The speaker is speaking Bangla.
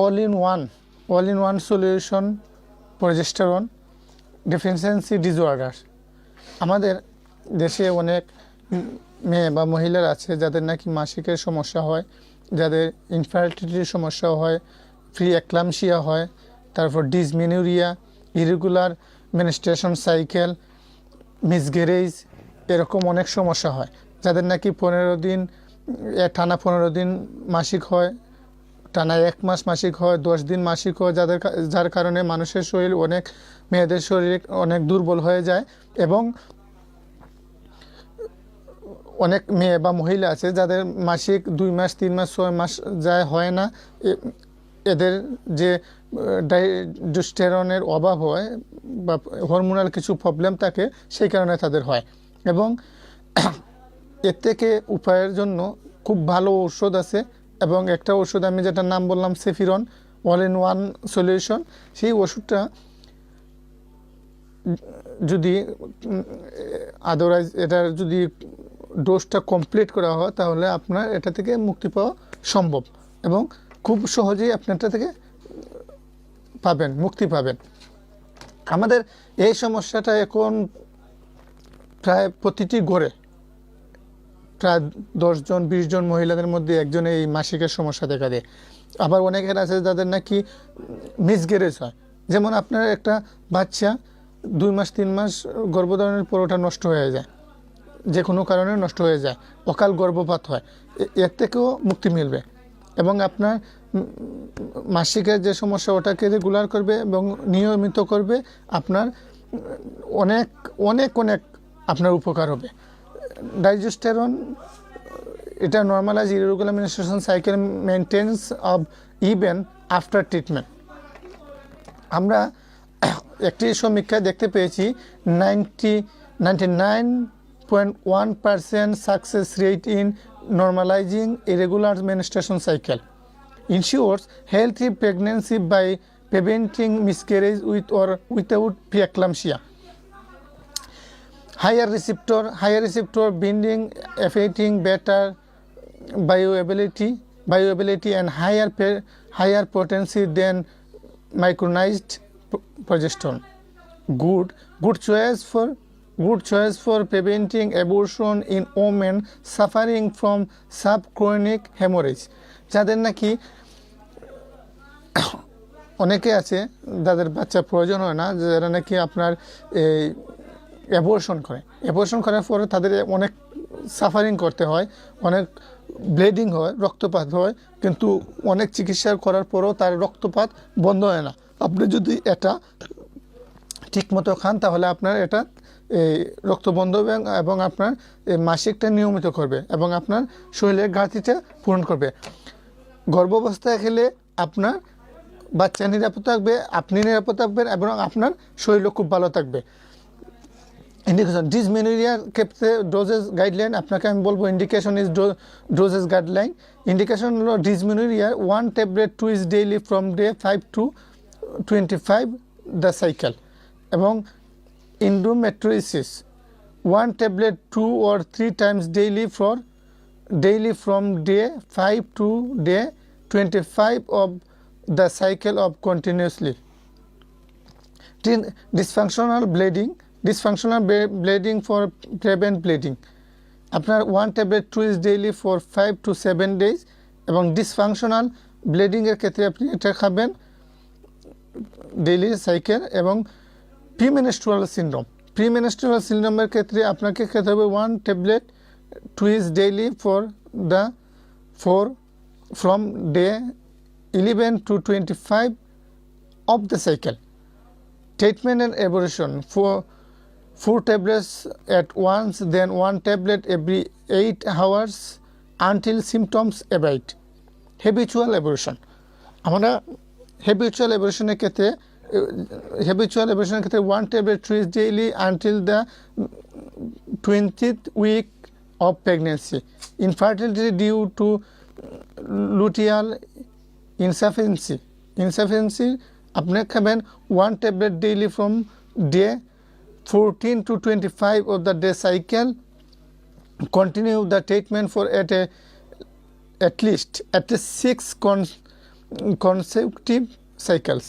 All in one all in one solution progesterone deficiency disorder আমাদের দেশে অনেক মেয়ে বা মহিলার আছে যাদের নাকি মাসিকের সমস্যা হয়, যাদের ইনফার্টিলিটির সমস্যা হয় ফ্রি অ্যাক্লামশিয়া হয়, তারপর dysmenorrhoea irregular menstruation cycle miscarriage এরকম অনেক সমস্যা হয়। যাদের নাকি পনেরো দিন টানা পনেরো দিন মাসিক হয় টানা এক মাস মাসিক হয়, দশ দিন মাসিক হয়, যাদের যার কারণে মানুষের শরীর অনেক, মেয়েদের শরীর অনেক দুর্বল হয়ে যায় এবং অনেক মেয়ে বা মহিলা আছে যাদের মাসিক দুই মাস, তিন মাস, ছয় মাস যায়, হয় না। এদের যে ডাইজোস্টেরনের অভাব হয় বা হরমোনাল কিছু প্রবলেম থাকে, সেই কারণে তাদের হয় এবং এর থেকে উপায়ের জন্য খুব ভালো ঔষধ আছে। এবং একটা ওষুধ, আমি যেটার নাম বললাম সেফিরন অল ইন ওয়ান সলিউশন, সেই ওষুধটা যদি আদারওয়াইজ এটার যদি ডোজটা কমপ্লিট করা হয়, তাহলে আপনার এটা থেকে মুক্তি পাওয়া সম্ভব এবং খুব সহজেই আপনি এটা থেকে পাবেন, মুক্তি পাবেন। আমাদের এই সমস্যাটা এখন প্রায় প্রতিটি ঘরে প্রায় দশজন বিশ জন মহিলাদের মধ্যে একজন এই মাসিকের সমস্যা দেখা দেয়। আবার অনেকের আছে যাদের নাকি মিসগ্যারেজ হয়। যেমন আপনার একটা বাচ্চা দুই মাস, তিন মাস গর্ভধারণের পর ওটা নষ্ট হয়ে যায়। যে কোনো কারণে নষ্ট হয়ে যায়। অকাল গর্ভপাত হয়। এর থেকেও মুক্তি মিলবে। এবং আপনার মাসিকের যে সমস্যা, ওটাকে রেগুলার করবে এবং নিয়মিত করবে। আপনার অনেক অনেক অনেক আপনার উপকার হবে। ডাইজেস্টেরন এটা normalise irregular menstruation cycle maintenance of even after treatment আমরা একটি সমীক্ষায় দেখতে পেয়েছি ninety ninety nine point one percent success rate in normalising irregular menstruation cycle ensures healthy pregnancy by preventing miscarriage with or without preeclampsia. Receptor higher receptor binding affecting better bioavailability bioavailability and higher pe- higher potency than micronized progesterone good good choice for good choice for preventing abortion in women suffering from subchronic hemorrhage যাদের নাকি অনেকে আছে যাদের বাচ্চা প্রয়োজন হয় না যারা নাকি আপনার এই অ্যাবর্শন করে। অ্যাবর্শন করার পরে তাদের অনেক সাফারিং করতে হয়, অনেক ব্লিডিং হয়, রক্তপাত হয়, কিন্তু অনেক চিকিৎসা করার পরেও তার রক্তপাত বন্ধ হয় না। আপনি যদি এটা ঠিকমতো খান, তাহলে আপনার এটা এই রক্ত বন্ধ হবে এবং আপনার মাসিকটা নিয়মিত করবে এবং আপনার শরীরের ঘাটতিটা পূরণ করবে। গর্ভাবস্থায় খেলে আপনার বাচ্চা নিরাপদ থাকবে, আপনি নিরাপদ থাকবেন এবং আপনার শরীরও খুব ভালো থাকবে। ইন্ডিকেশন ডিসমেনোরিয়ার ক্ষেত্রে ডোজেস গাইডলাইন আপনাকে আমি বলব indication is doses guideline indication হলো ডিসমেনোরিয়ার one tablet twice daily from day five to twenty five the cycle এবং endometriosis one tablet two or three times daily for daily from day 5 to day 25 of the cycle of continuously Tin- dysfunctional bleeding ble- bleeding for prevent bleeding. আপনার one tablet twice daily for five to seven days এবং ডিসফাংশনাল ব্লিডিংয়ের ক্ষেত্রে আপনি এটা খাবেন ডেইলি সাইকেল এবং প্রিমেনস্ট্রুয়াল সিনড্রোম প্রিমেনস্ট্রুয়াল সিনড্রোমের ক্ষেত্রে আপনাকে খেতে হবে one tablet two twice daily for the four from day eleven to twenty five of the cycle treatment and abortion for four tablets at once then one tablet every eight hours until symptoms abate habitual abortion আমরা habitual abortionের ক্ষেত্রে habitual abortionের ক্ষেত্রে one tablet twice daily until the twentieth week of pregnancy infertility due to luteal insufficiency insufficiency আপনি খাবেন one tablet daily from day 14 to 25 of the day cycle continue the treatment for at a at least at least six con- consecutive cycles